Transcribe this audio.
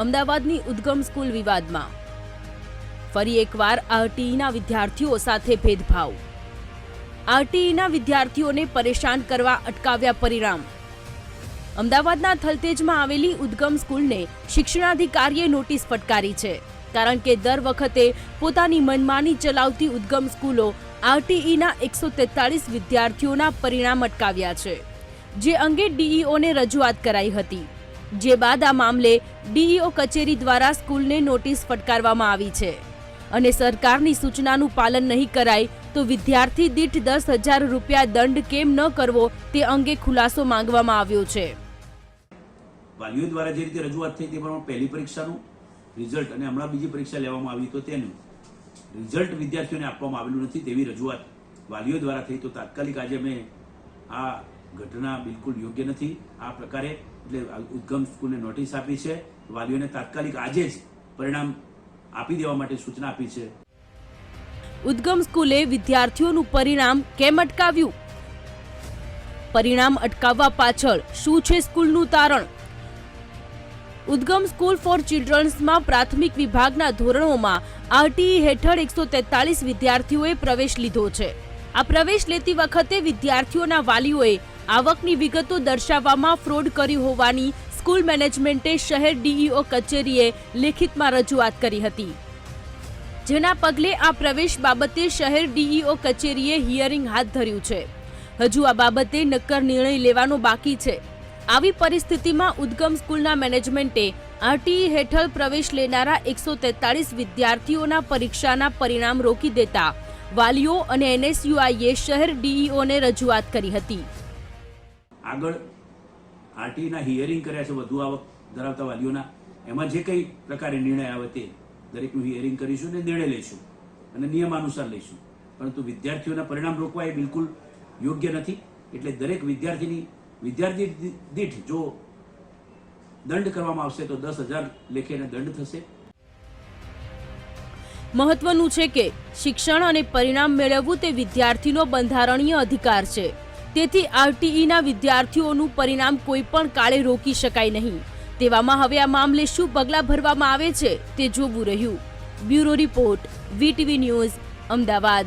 અમદાવાદની ઉદ્ગમ સ્કૂલ વિવાદમાં. ફરી એકવાર આરટીઈના વિદ્યાર્થીઓ સાથે ભેદભાવ. આરટીઈના વિદ્યાર્થીઓને પરેશાન કરવા અટકાવ્યા પરિણામ. અમદાવાદના થલતેજમાં આવેલી ઉદ્ગમ સ્કૂલને શિક્ષણાધિકારીએ નોટિસ ફટકારી છે, કારણ કે દર વખતે પોતાની મનમાની ચલાવતી ઉદ્ગમ સ્કૂલો આરટીઈના એકસો તેતાળીસ વિદ્યાર્થીઓના પરિણામ અટકાવ્યા છે, જે અંગે ડીઈઓને રજૂઆત કરાઈ હતી. જે બાદ આ મામલે ડીઈઓ કચેરી દ્વારા સ્કૂલને નોટિસ ફટકારવામાં આવી છે. અને સરકારની સૂચનાનું પાલન નહીં કરાય તો વિદ્યાર્થી દીઠ દસ હજાર રૂપિયા દંડ કેમ ન કરવો તે અંગે ખુલાસો માંગવામાં આવ્યો છે. વાલીઓ દ્વારા જે રીતે રજૂઆત થઈ તે પ્રમાણે પહેલી પરીક્ષાનું રિઝલ્ટ અને હમણાં બીજી પરીક્ષા લેવામાં આવી તો તેનું રિઝલ્ટ વિદ્યાર્થીઓને આપવામાં આવેલું નથી તેવી રજૂઆત વાલીઓ દ્વારા થઈ તો તાત્કાલિક આજે મેં આ ઘટના બિલકુલ યોગ્ય નથી. આ પ્રકારે એટલે ઉદ્ગમ સ્કૂલને નોટિસ આપી છે. વાલીઓને તાત્કાલિક આજે જ પરિણામ આપી દેવા માટે સૂચના આપી છે. ઉદ્ગમ સ્કૂલે વિદ્યાર્થીઓનું પરિણામ કેમ અટકાવ્યું? પરિણામ અટકાવવા પાછળ શું છે સ્કૂલનું તારણ? ઉદ્ગમ સ્કૂલ ફોર ચિલ્ડ્રન્સમાં પ્રાથમિક વિભાગના ધોરણોમાં આરટીઈ હેઠળ એકસો તેતાલીસ વિદ્યાર્થીઓએ પ્રવેશ લીધો છે. આ પ્રવેશ લેતી વખતે વિદ્યાર્થીઓના વાલીઓએ આવકની વિગતો દર્શાવવામાં ફ્રોડ કરી હોવાની સ્કૂલ મેનેજમેન્ટે શહેર ડીઈઓ કચેરીએ લેખિતમાં રજૂઆત કરી હતી. જેના પગલે આ પ્રવેશ બાબતે શહેર ડીઈઓ કચેરીએ હિયરિંગ હાથ ધર્યું છે. હજુ આ બાબતે નક્કર નિર્ણય લેવાનો બાકી છે. આવી પરિસ્થિતિમાં ઉદ્ગમ સ્કૂલના મેનેજમેન્ટે આરટીઈ હેઠળ પ્રવેશ લેનારા એકસો તેતાળીસ વિદ્યાર્થીઓના પરીક્ષાના પરિણામ રોકી દેતા વાલીઓ અને એનએસયુઆઈએ શહેર ડીઈઓને રજૂઆત કરી હતી. આગળ આરટીના હિયરિંગ કર્યા છે વધુ આવક ધરાવતા વાલીઓના, એમાં જે કંઈ પ્રકારે નિર્ણય આવે તે દરેકનું હિયરિંગ કરીશું અને નિર્ણય લઈશું અને નિયમાનુસાર લઈશું. પરંતુ વિદ્યાર્થીઓના પરિણામ રોકવા એ બિલકુલ યોગ્ય નથી. એટલે દરેક વિદ્યાર્થીની, વિદ્યાર્થી દીઠ જો દંડ કરવામાં આવશે તો દસ હજાર લેખેને દંડ થશે. મહત્વનું છે કે શિક્ષણ અને પરિણામ મેળવવું તે વિદ્યાર્થીનો બંધારણીય અધિકાર છે. તેથી આરટીઈના વિદ્યાર્થીઓનું પરિણામ કોઈ પણ કાળે રોકી શકાય નહીં. તેવામાં હવે આ મામલે શું પગલાં ભરવામાં આવે છે તે જોવું રહ્યું. Bureau report, VTV news, Ahmedabad.